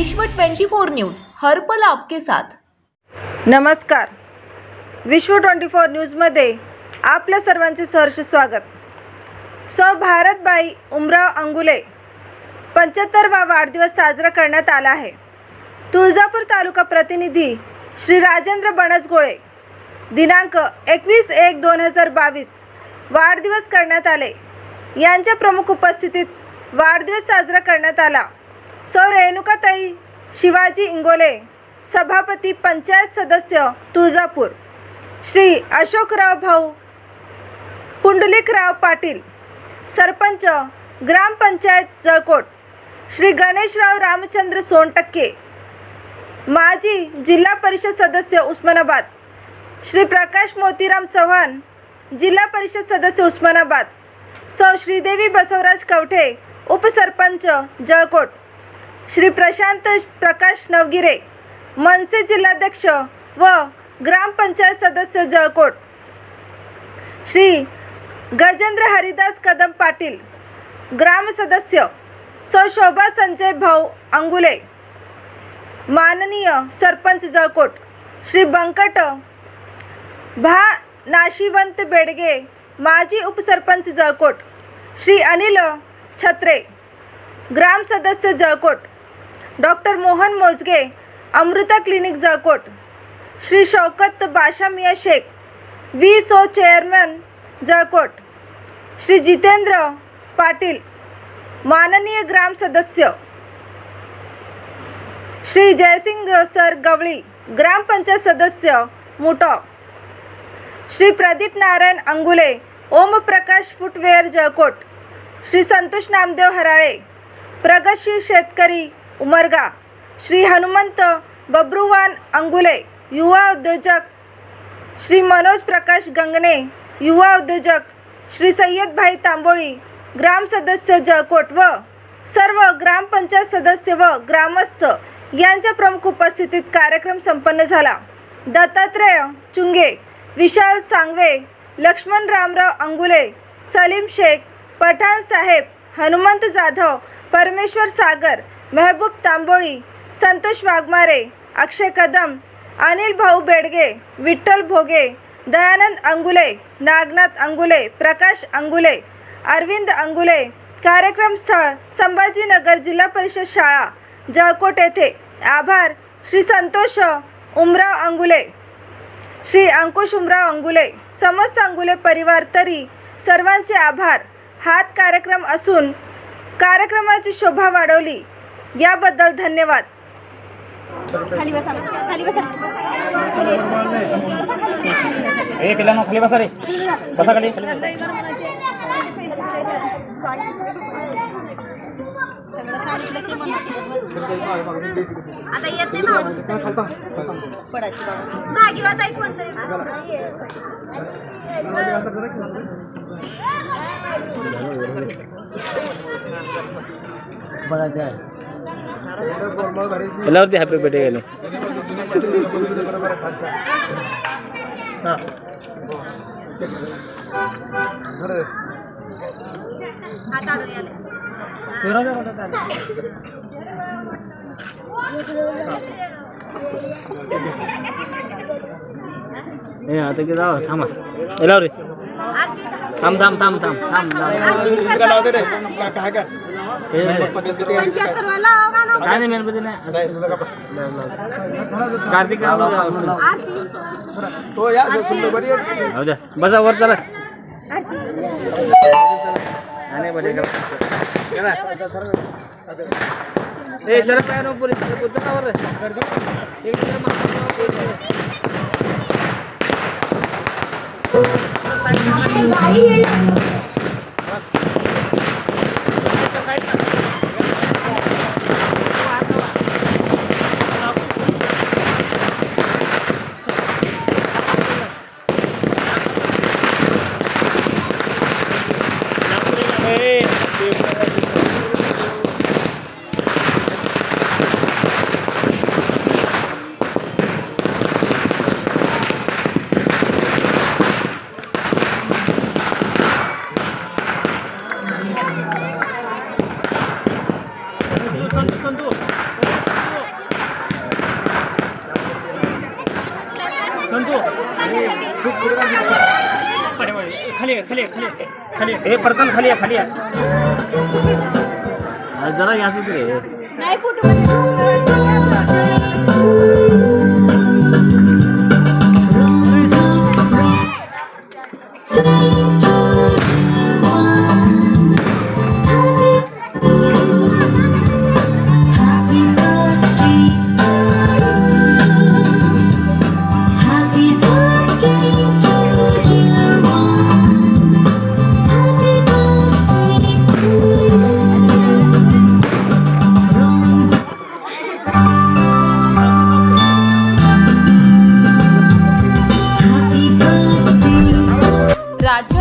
विश्व 24 न्यूज हर्पल आपके साथ. नमस्कार. विश्व ट्वेंटी फोर न्यूजमध्ये आपल्या सर्वांचे सहर्ष स्वागत. सौ भारतबाई उमराव अंगुले पंच्याहत्तरवा वाढदिवस साजरा करण्यात आला आहे. तुळजापूर तालुका प्रतिनिधी श्री राजेंद्र बनसगोळे दिनांक एकवीस एक दोन हजार बावीस वाढदिवस करण्यात आले. यांच्या प्रमुख उपस्थितीत वाढदिवस साजरा करण्यात आला. सौ रेणुकाताई शिवाजी इंगोले सभापती पंचायत सदस्य तुळजापूर श्री अशोकराव भाऊ पुंडलिकराव पाटील सरपंच ग्रामपंचायत जळकोट श्री गणेशराव रामचंद्र सोनटक्के माजी जिल्हा परिषद सदस्य उस्मानाबाद श्री प्रकाश मोतीराम चव्हाण जिल्हा परिषद सदस्य उस्मानाबाद सौ श्रीदेवी बसवराज कवठे उपसरपंच जळकोट श्री प्रशांत प्रकाश नवगिरे मनसे जिल्हाध्यक्ष व ग्रामपंचायत सदस्य जळकोट. श्री गजेंद्र हरिदास कदम पाटील ग्रामसदस्य सौ शोभा संजय भाऊ अंगुले माननीय सरपंच जळकोट श्री बंकट भा नाशिवंत बेडगे माजी उपसरपंच जळकोट श्री अनिल छत्रे ग्रामसदस्य जळकोट डॉक्टर मोहन मोजगे अमृता क्लिनिक जळकोट श्री शौकत बाशामिया शेख वी सो चेअरमन जळकोट श्री जितेंद्र पाटील माननीय ग्राम सदस्य श्री जयसिंग सर गवळी ग्रामपंचायत सदस्य मुटॉ श्री प्रदीप नारायण अंगुले ओमप्रकाश फुटवेअर जळकोट श्री संतोष नामदेव हराळे प्रगतशील शेतकरी उमरगा. श्री हनुमंत बब्रुवान अंगुले युवा उद्योजक. श्री मनोज प्रकाश गंगणे युवा उद्योजक. श्री सय्यदभाई तांबोळी ग्रामसदस्य जळकोट व सर्व ग्रामपंचायत सदस्य व ग्रामस्थ यांच्या प्रमुख उपस्थितीत कार्यक्रम संपन्न झाला. दत्तात्रेय चुंगे विशाल सांगवे लक्ष्मण रामराव अंगुले सलीम शेख पठाण साहेब हनुमंत जाधव परमेश्वर सागर मेहबूब तांबोळी संतोष वाघमारे अक्षय कदम अनिल भाऊ बेडगे विठ्ठल भोगे दयानंद अंगुले नागनाथ अंगुले प्रकाश अंगुले अरविंद अंगुले कार्यक्रम स्थळ संभाजीनगर जिल्हा परिषद शाळा जळकोट येथे. आभार श्री संतोष उमराव अंगुले. श्री अंकुश उमराव अंगुले. समस्त अंगुले परिवार तरी सर्वांचे आभार. हात कार्यक्रम असून कार्यक्रमाची शोभा वाढवली. याबद्दल धन्यवाद. खाली बसा खाली बसा. ए पिलांनो खाली बसा रे. बसा खाली. आता येत नाही कोणतरी बर्थडे गेले हात आडवे आले ए आता की जाऊ थांबा थांब थांब थांब. थांब काय नाही कार्तिक बसा वर चला. नाही करा ए जरा काय नको पोलीस चला वर? खाली चंदू चंदू चंदू खाली खाली खाली खाली हे परतन खाली आहे खाली आहे जरा घ्या रे नाही